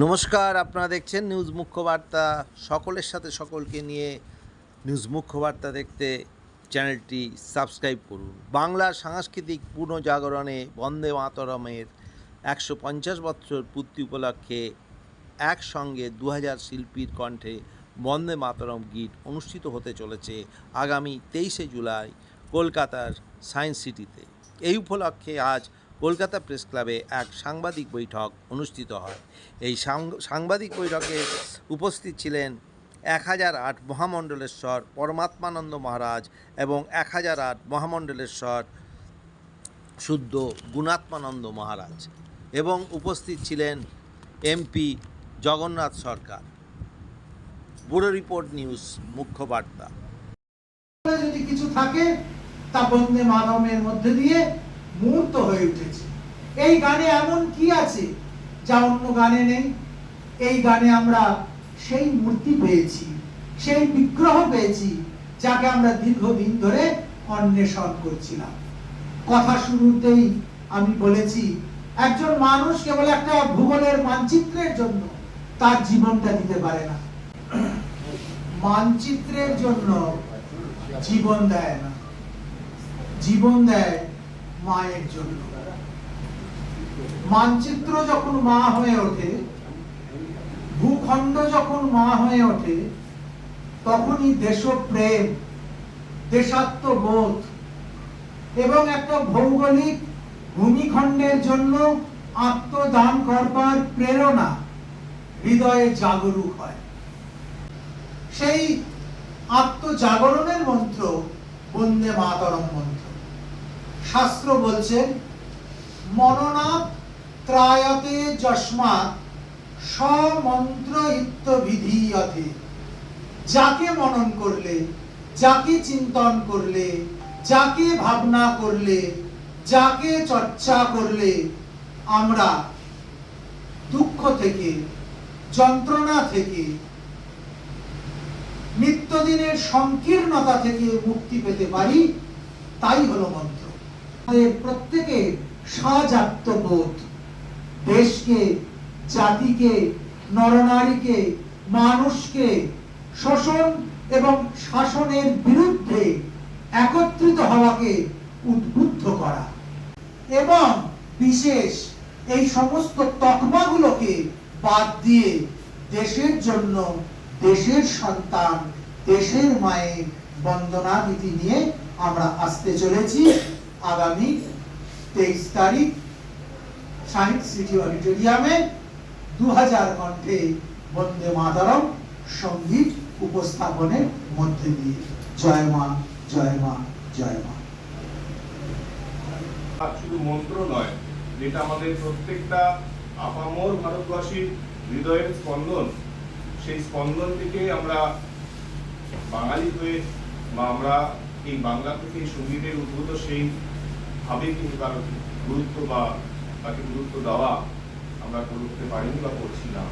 নমস্কার, আপনারা দেখছেন নিউজ মুখ্য বার্তা সকলের সাথে সকলকে নিয়ে নিউজ মুখ্য বার্তা দেখতে চ্যানেলটি সাবস্ক্রাইব করুন। বাংলা সাংস্কৃতিক পুনর্জাগরণে বন্দে মাতরমের একশো পঞ্চাশ বছর পূর্তি উপলক্ষে একসঙ্গে দু হাজার শিল্পীর কণ্ঠে বন্দে মাতরম গীত অনুষ্ঠিত হতে চলেছে আগামী তেইশে জুলাই কলকাতার সায়েন্স সিটিতে। এই উপলক্ষে আজ কলকাতা প্রেস ক্লাবে এক সাংবাদিক বৈঠক অনুষ্ঠিত হয়। এই সাংবাদিক বৈঠকে উপস্থিত ছিলেন এক হাজার আট মহামণ্ডলেশ্বর পরমাত্মানন্দ মহারাজ এবং এক হাজার আট মহামণ্ডলেশ্বর শুদ্ধ গুণাত্মানন্দ মহারাজ এবং উপস্থিত ছিলেন MP Jagannath Sarkar. Bureau report news, মুখ্য বার্তা। যদি কিছু থাকে, তা বন্দে মাতরমের মধ্যে দিয়ে মূর্ত হয়ে উঠেছে। এই গানে এমন কি আছে যা অন্য গানে নেই? এই গানে আমরা সেই মূর্তি পেয়েছি, সেই বিগ্রহ পেয়েছি, যাকে আমরা দীর্ঘদিন ধরে অন্বেষণ করছিলাম। কথা শুরুতেই আমি বলেছি, একজন মানুষ কেবল একটা ভূগোলের মানচিত্রের জন্য তার জীবনটা দিতে পারে না। মানচিত্রের জন্য জীবন দেয় না। জীবন দেয় মায়ের জন্য। মানচিত্র যখন মা হয়ে ওঠে, ভূখণ্ড যখন মা হয়ে ওঠে, তখনই দেশপ্রেম, দেশাত্মবোধ এবং একটা ভৌগোলিক ভূমিখণ্ডের জন্য আত্মদান করবার প্রেরণা হৃদয়ে জাগরুক হয়। সেই আত্মজাগরণের মন্ত্র বন্দে মাতরম মন্ত্র। শাস্ত্র বলছেন মননাথ ত্রায়তে যস্মাৎ সমন্ত্র ইত্য বিধীয়তে। যাকে মনন করলে, যাকে চিন্তন করলে, যাকে ভাবনা করলে, যাকে চর্চা করলে, আমরা দুঃখ থেকে, যন্ত্রণা থেকে, নিত্যদিনের সংকীর্ণতা থেকে মুক্তি পেতে পারি, তাই হলো মন্ত্র। আমাদের প্রত্যেকের দেশকে, জাতিকে, নরনারীকে, মানুষকে শোষণ এবং শাসনের বিরুদ্ধে একত্রিত হওয়াকে উদ্বুদ্ধ করা এবং বিশেষ এই সমস্ত তকমাগুলোকে বাদ দিয়ে দেশের জন্য দেশের সন্তান, দেশের মায়ের বন্দনা নীতি নিয়ে আমরা আসতে চলেছি। আগামী তেইশ তারিখ সাহিত্য সিটি অডিটোরিয়ামে দু হাজার কণ্ঠে বন্দে মাতরম সংগীত উপস্থাপনের মধ্যে দিয়ে। জয় মা জয় মা জয় মা। শুধু মন্ত্র নয়, যেটা আমাদের প্রত্যেকটা আপামর ভারতবাসীর হৃদয়ের স্পন্দন, সেই স্পন্দন থেকে আমরা বাঙালি হয়ে বা আমরা এই বাংলা থেকে সঙ্গীতের উদ্ভূত সেই ভাবে কিন্তু তার গুরুত্ব বা তাকে গুরুত্ব দেওয়া আমরা করতে পারিনি বা করছি না।